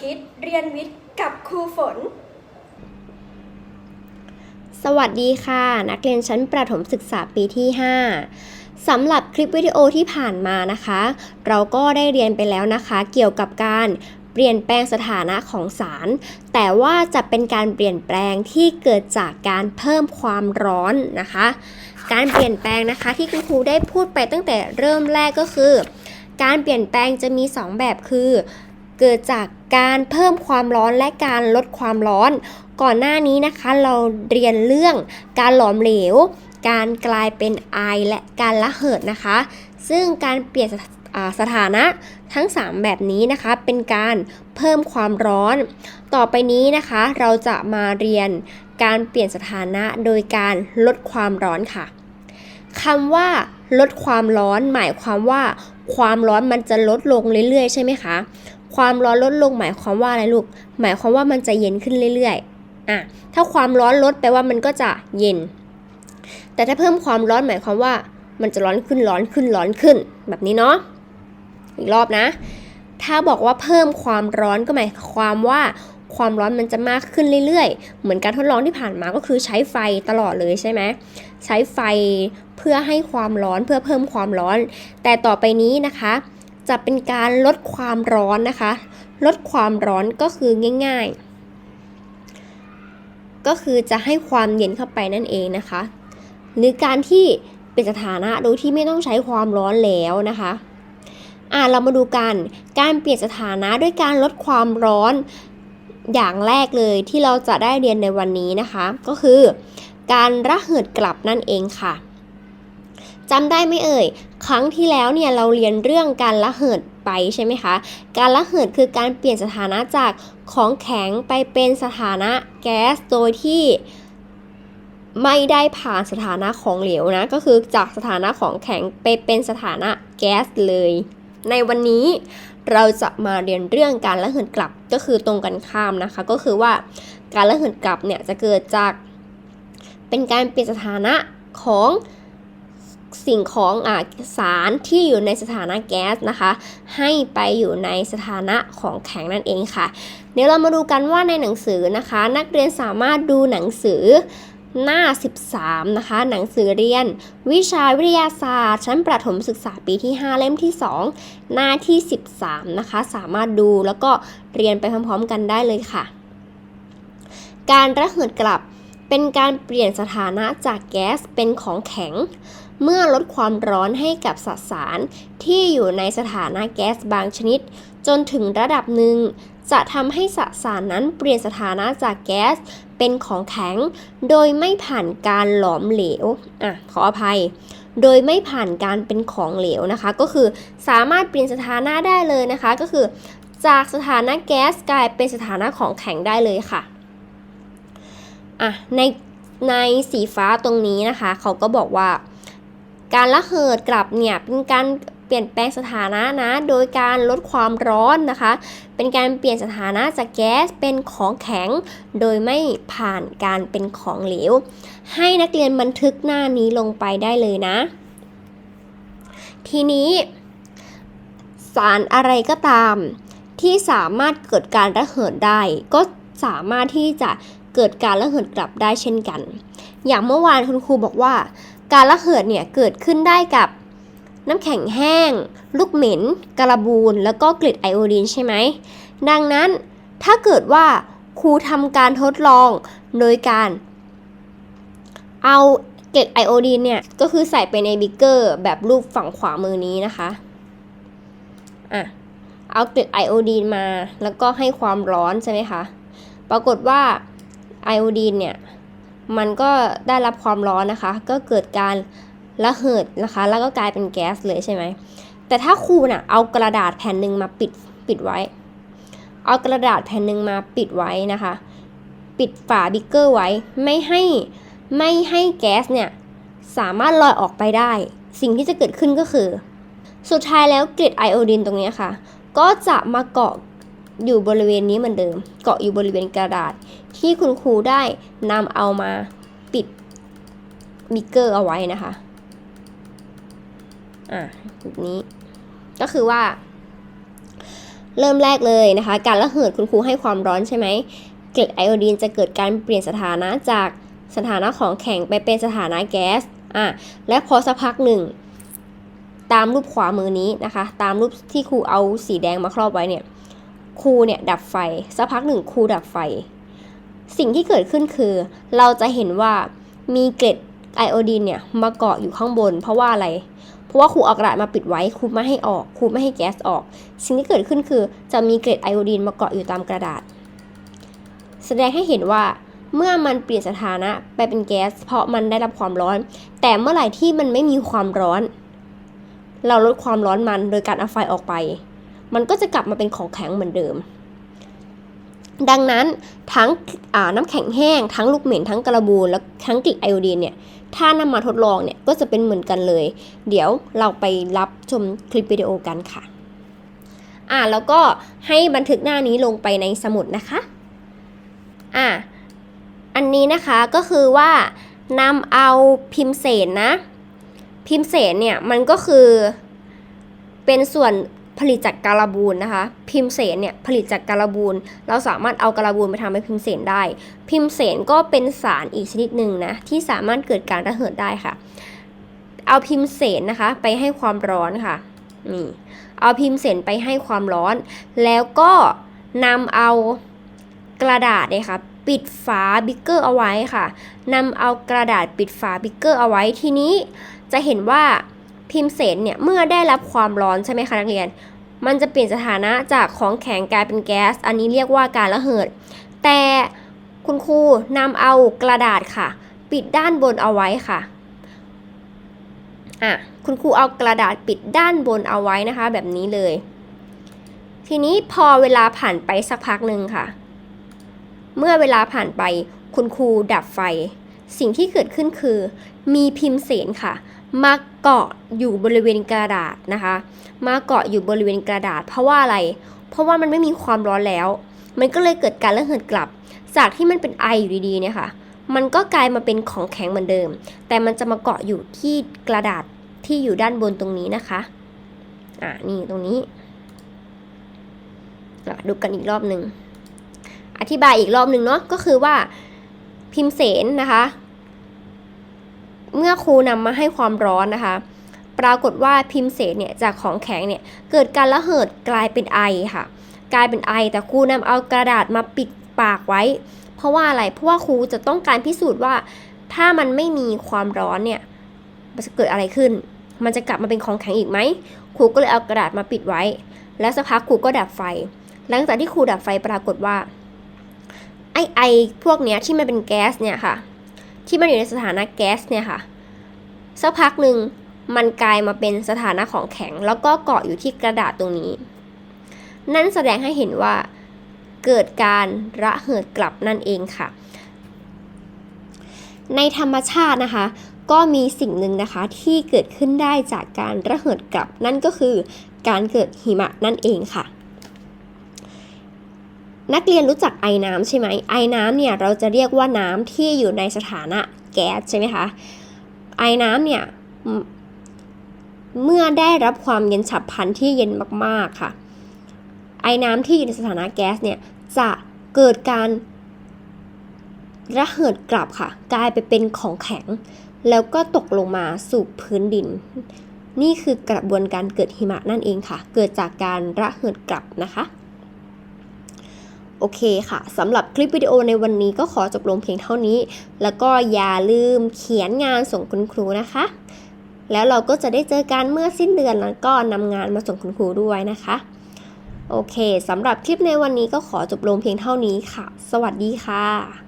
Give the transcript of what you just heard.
คิดเรียนวิทย์กับครูฝน สวัสดีค่ะ นักเรียนชั้นประถมศึกษาปีที่ 5สำหรับคลิปวิดีโอที่ผ่านมานะคะ เราก็ได้เรียนไปแล้วนะคะ เกี่ยวกับการเปลี่ยนแปลงสถานะของสาร แต่ว่าจะเป็นการเปลี่ยนแปลงที่เกิดจากการเพิ่มความร้อนนะคะ การเปลี่ยนแปลงนะคะที่คุณครูได้พูดไปตั้งแต่เริ่มแรกก็คือการเปลี่ยนแปลงจะมี 2 แบบคือ เกิดจากการเพิ่มความร้อนและการลดความร้อน ก่อนหน้านี้นะคะเราเรียนเรื่องการหลอมเหลว การกลายเป็นไอและการระเหิดนะคะ ซึ่งการเปลี่ยนสถาสถานะทั้ง 3 แบบนี้นะคะเป็นการเพิ่มความร้อน ต่อไปนี้นะคะเราจะมาเรียนการเปลี่ยนสถานะโดยการลดความร้อนค่ะคำว่าลดความร้อนหมายความว่าความร้อนมันจะลดลงเรื่อยๆ ใช่ไหมคะ ความร้อนลดลงหมายความว่าอะไรลูก หมายความว่ามันจะเย็นขึ้นเรื่อยๆ อะ ถ้าความร้อนลดแปลว่ามันก็จะเย็น แต่ถ้าเพิ่มความร้อนหมายความว่ามันจะร้อนขึ้นร้อนขึ้นร้อนขึ้น แบบนี้เนาะ อีกรอบนะ ถ้าบอกว่าเพิ่มความร้อนก็หมายความว่าความร้อนมันจะมากขึ้นเรื่อยๆ เหมือนการทดลองที่ผ่านมาก็คือใช้ไฟตลอดเลยใช่ไหม ใช้ไฟเพื่อให้ความร้อนเพื่อเพิ่มความร้อน แต่ต่อไปนี้นะคะ จะเป็นการลดความร้อนนะคะ ลดความร้อนก็คือง่าย ๆ ก็คือจะให้ความเย็นเข้าไปนั่นเองนะคะ หรือการที่เป็นสถานะโดยที่ไม่ต้องใช้ความร้อนแล้วนะคะอ่าเรามาดูกัน การเปลี่ยนสถานะด้วยการลดความร้อนอย่างแรกเลยที่เราจะได้เรียนในวันนี้นะคะ ก็คือ การระเหิดกลับนั่นเองค่ะ จำได้ไหมเอ่ย ครั้งที่แล้วเนี่ยเราเรียนเรื่องการระเหิดไปใช่ไหมคะ การระเหิดคือการเปลี่ยนสถานะจากของแข็งไปเป็นสถานะแก๊สโดยที่ไม่ได้ผ่านสถานะของเหลวนะ ก็คือจากสถานะของแข็งไปเป็นสถานะแก๊สเลย ในวันนี้เราจะมาเรียนเรื่องการระเหิดกลับก็คือตรงกันข้ามนะคะ ก็คือว่าการระเหิดกลับเนี่ยจะเกิดจากเป็นการเปลี่ยนสถานะของ สิ่งของอาสารที่อยู่ในสถานะแก๊สนะคะ ให้ไปอยู่ในสถานะของแข็งนั่นเองค่ะ เดี๋ยวเรามาดูกันว่าในหนังสือนะคะ นักเรียนสามารถดูหนังสือหน้า 13 นะคะ หนังสือเรียน วิชาวิทยาศาสตร์ ชั้นประถมศึกษาปีที่ 5 เล่มที่ 2 หน้าที่ 13 นะคะ สามารถดูแล้วก็เรียนไปพร้อมๆกันได้เลยค่ะ การระเหิดกลับเป็นการเปลี่ยนสถานะจากแก๊สเป็นของแข็ง เมื่อลดความร้อนให้กับสสารที่อยู่ในสถานะแก๊สบางชนิด จนถึงระดับหนึ่ง จะทำให้สสารนั้นเปลี่ยนสถานะจากแก๊สเป็นของแข็ง โดยไม่ผ่านการหลอมเหลวอะขออภัย โดยไม่ผ่านการเป็นของเหลวนะคะ ก็คือสามารถเปลี่ยนสถานะได้เลยนะคะ ก็คือจากสถานะแก๊สกลายเป็นสถานะของแข็งได้เลยค่ะอะในในสีฟ้าตรงนี้นะคะ เขาก็บอกว่า การระเหิดกลับเนี่ยเป็นการเปลี่ยนแปลงสถานะนะ โดยการลดความร้อนนะคะ เป็นการเปลี่ยนสถานะจากแก๊สเป็นของแข็ง โดยไม่ผ่านการเป็นของเหลว ให้นักเรียนบันทึกหน้านี้ลงไปได้เลยนะ ทีนี้ สารอะไรก็ตาม ที่สามารถเกิดการระเหิดได้ ก็สามารถที่จะเกิดการระเหิดกลับได้เช่นกัน อย่างเมื่อวานคุณครูบอกว่า การระเหิดเนี่ยเกิดขึ้นได้กับน้ำแข็งแห้ง ลูกเหม็นกระบูนแล้วก็กรดไอโอดีนใช่ไหม ดังนั้นถ้าเกิดว่าครูทำการทดลองโดยการเอาเกล็ดไอโอดีนเนี่ยก็คือใส่ไปในบิ๊กเกอร์แบบรูปฝั่งขวามือนี้นะคะอะเอาเกล็ดไอโอดีนมาแล้วก็ให้ความร้อนใช่ไหมคะ ปรากฏว่าไอโอดีนเนี่ย มันก็ได้รับความร้อนนะคะ ก็เกิดการระเหิดนะคะ แล้วก็กลายเป็นแก๊สเลยใช่ไหม แต่ถ้าครูน่ะเอากระดาษแผ่นหนึ่งมาปิดปิดไว้ เอากระดาษแผ่นหนึ่งมาปิดไว้นะคะ ปิดฝาบิ๊กเกอร์ไว้ ไม่ให้ไม่ให้แก๊สเนี่ยสามารถลอยออกไปได้ สิ่งที่จะเกิดขึ้นก็คือ สุดท้ายแล้วเกล็ดไอโอดีนตรงนี้ค่ะ ก็จะมาเกาะ อยู่บริเวณนี้เหมือนเดิม เกาะอยู่บริเวณกระดาษ ที่คุณครูได้นำเอามาปิดบิ๊กเกอร์เอาไว้นะคะ อะแบบนี้ ก็คือว่า เริ่มแรกเลยนะคะ การระเหิดคุณครูให้ความร้อนใช่ไหม เกล็ดไอโอดีนจะเกิดการเปลี่ยนสถานะจากสถานะของแข็งไปเป็นสถานะแก๊ส อะ และพอสักพักหนึ่ง ตามรูปขวามือนี้นะคะ ตามรูปที่ครูเอาสีแดงมาครอบไว้เนี่ย ครูเนี่ยดับไฟสักพักหนึ่งครูดับไฟ สิ่งที่เกิดขึ้นคือ เราจะเห็นว่ามีเกล็ดไอโอดีนเนี่ยมาเกาะอยู่ข้างบน เพราะว่าอะไร เพราะว่าครูเอากระดาษมาปิดไว้ครูไม่ให้ออกครูไม่ให้แก๊สออก สิ่งที่เกิดขึ้นคือ จะมีเกล็ดไอโอดีนมาเกาะอยู่ตามกระดาษ แสดงให้เห็นว่าเมื่อมันเปลี่ยนสถานะไปเป็นแก๊ส เพราะมันได้รับความร้อน แต่เมื่อไหร่ที่มันไม่มีความร้อน เราลดความร้อนมันโดยการเอาไฟออกไป มันก็จะกลับมาเป็นของแข็งเหมือนเดิม ดังนั้นทั้งน้ำแข็งแห้ง ทั้งลูกเหม็นทั้งกระบูลและทั้งกลิ่นไอโอดีนเนี่ยถ้านำมาทดลองเนี่ยก็จะเป็นเหมือนกันเลย เดี๋ยวเราไปรับชมคลิปวิดีโอกันค่ะอ่าแล้วก็ให้บันทึกหน้านี้ลงไปในสมุดนะคะอ่าอันนี้นะคะก็คือว่านำเอาพิมพ์เสนนะ พิมพ์เสนเนี่ยมันก็คือเป็นส่วน ผลิตจากการบูนนะคะ พิมเสนเนี่ยผลิตจากการบูนเราสามารถเอาการบูนไปทำเป็นพิมเสนได้ พิมเสนก็เป็นสารอีกชนิดหนึ่งนะที่สามารถเกิดการระเหิดได้ค่ะ เอาพิมเสนนะคะไปให้ความร้อนค่ะนี่เอาพิมเสนไปให้ความร้อน แล้วก็นำเอากระดาษเนี่ยค่ะปิดฝาบิ๊กเกอร์เอาไว้ค่ะนำเอากระดาษปิดฝาบิ๊กเกอร์เอาไว้ทีนี้จะเห็นว่า พิมเสนเนี่ยเมื่อได้รับความร้อนใช่ไหมคะนักเรียน มันจะเปลี่ยนสถานะจากของแข็งกลายเป็นแก๊ส อันนี้เรียกว่าการระเหิด แต่คุณครูนำเอากระดาษค่ะ ปิดด้านบนเอาไว้ค่ะอะคุณครูเอากระดาษปิดด้านบนเอาไว้นะคะ แบบนี้เลย ทีนี้พอเวลาผ่านไปสักพักหนึ่งค่ะ เมื่อเวลาผ่านไปคุณครูดับไฟ สิ่งที่เกิดขึ้นคือ มีพิมพ์เสนค่ะ มาเกาะอยู่บริเวณกระดาษนะคะ มาเกาะอยู่บริเวณกระดาษ เพราะว่าอะไร เพราะว่ามันไม่มีความร้อนแล้ว มันก็เลยเกิดการระเหิดกลับ จากที่มันเป็นไออยู่ดีๆเนี่ยค่ะ มันก็กลายมาเป็นของแข็งเหมือนเดิม แต่มันจะมาเกาะอยู่ที่กระดาษที่อยู่ด้านบนตรงนี้นะคะ อ่านี่ตรงนี้ดูกันอีกรอบหนึ่ง อธิบายอีกรอบหนึ่งเนาะ ก็คือว่าพิมพ์เสนนะคะ เมื่อครูนำมาให้ความร้อนนะคะ ปรากฏว่าพิมพ์เสนเนี่ยจากของแข็งเนี่ยเกิดการระเหิดกลายเป็นไอค่ะ กลายเป็นไอ แต่ครูนำเอากระดาษมาปิดปากไว้ เพราะว่าอะไรเพราะว่าครูจะต้องการพิสูจน์ว่า ถ้ามันไม่มีความร้อนเนี่ยมันจะเกิดอะไรขึ้น มันจะกลับมาเป็นของแข็งอีกไหมครูก็เลยเอากระดาษมาปิดไว้ แล้วสักพักครูก็ดับไฟ หลังจากที่ครูดับไฟปรากฏว่าไอไอพวกเนี้ยที่มันเป็นแก๊สเนี่ยค่ะ ที่มันอยู่ในสถานะแก๊สเนี่ยค่ะสักพักหนึ่งมันกลายมาเป็นสถานะของแข็ง แล้วก็เกาะอยู่ที่กระดาษตรงนี้ นั่นแสดงให้เห็นว่าเกิดการระเหิดกลับนั่นเองค่ะ ในธรรมชาตินะคะ ก็มีสิ่งหนึ่งนะคะที่เกิดขึ้นได้จากการระเหิดกลับ นั่นก็คือการเกิดหิมะนั่นเองค่ะ นักเรียนรู้จักไอ้น้ำใช่ไหมไอ้น้ำเนี่ยเราจะเรียกว่าน้ำที่อยู่ในสถานะแก๊สใช่ไหมคะไอ้น้ำเนี่ยเมื่อได้รับความเย็นฉับพลันที่เย็นมากๆค่ะ ไอ้น้ำที่อยู่ในสถานะแก๊สเนี่ยจะเกิดการระเหิดกลับค่ะ กลายไปเป็นของแข็ง แล้วก็ตกลงมาสู่พื้นดิน นี่คือกระบวนการเกิดหิมะนั่นเองค่ะ เกิดจากการระเหิดกลับนะคะ โอเคค่ะสำหรับคลิปวิดีโอในวันนี้ก็ขอจบลงเพียงเท่านี้ แล้วก็อย่าลืมเขียนงานส่งคุณครูนะคะ แล้วเราก็จะได้เจอกันเมื่อสิ้นเดือนแล้วก็นำงานมาส่งคุณครูด้วยนะคะ โอเคสำหรับคลิปในวันนี้ก็ขอจบลงเพียงเท่านี้ค่ะ สวัสดีค่ะ